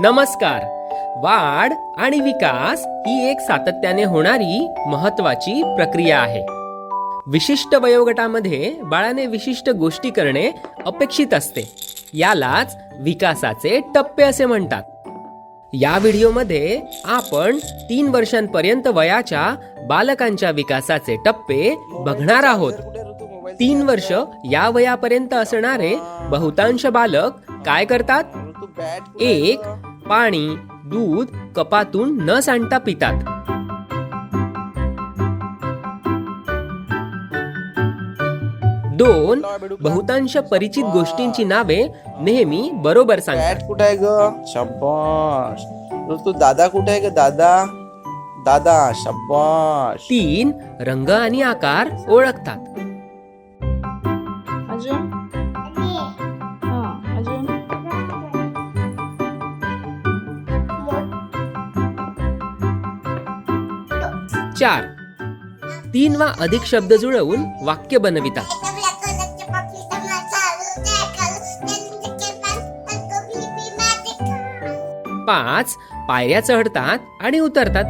नमस्कार. वाढ आणि विकास ही एक सातत्याने होणारी महत्वाची प्रक्रिया आहे. विशिष्ट वयोगटामध्ये बाळाने विशिष्ट गोष्टी करणे अपेक्षित असते. यालाच विकासाचे टप्पे असे म्हणतात. या व्हिडिओमध्ये आपण तीन वर्षांपर्यंत वयाच्या बालकांच्या विकासाचे टप्पे बघणार आहोत. तीन वर्ष या वयापर्यंत असणारे बहुतांश बालक काय करतात? एक पाणी दूध कपातून न सांडता पितात. दोन बहुतांश परिचित गोष्टींची नावे नेहमी बरोबर सांगतात. कुठे आहे ग? शब्बाश तू दादा कुठे आहे ग? दादा? दादा शब्बाश तीन रंग आणि आकार ओळखतात. चार. तीन वा अधिक शब्द जुळवून वाक्य बनविता. पाच पायऱ्या चढतात आणि उतरतात.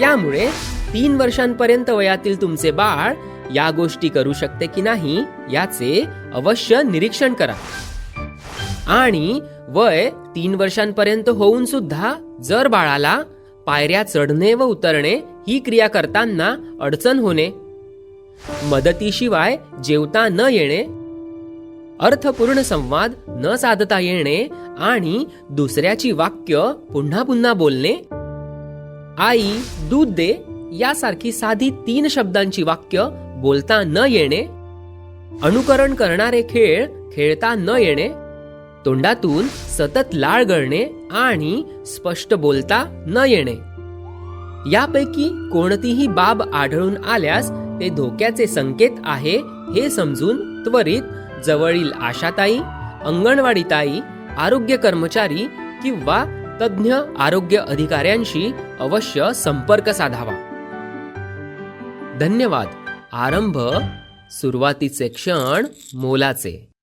त्यामुळे तीन वर्षांपर्यंत वयातील तुमचे बाळ या गोष्टी करू शकते की नाही याचे अवश्य निरीक्षण करा. आणि वय तीन वर्षांपर्यंत होऊन सुद्धा जर बाळाला पायऱ्या चढणे व उतरणे ही क्रिया करताना अडचण होणे मदतीशिवाय जेवता न येणे अर्थपूर्ण संवाद न साधता येणे आणि दुसऱ्याची वाक्य पुन्हा पुन्हा बोलणे आई दूध दे यासारखी साधी तीन शब्दांची वाक्य बोलता न येणे अनुकरण करणारे खेळ खेळता न येणे तोंडातून सतत लाळ गळणे आणि स्पष्ट बोलता न येणे. यापैकी कोणतीही बाब आढळून आल्यास ते धोक्याचे संकेत आहे हे समजून त्वरित जवळील आशाताई अंगणवाडी ताई आरोग्य कर्मचारी किंवा तज्ज्ञ आरोग्य अधिकाऱ्यांशी अवश्य संपर्क साधावा. धन्यवाद. आरंभ सुरुवातीचे क्षण मोलाचे.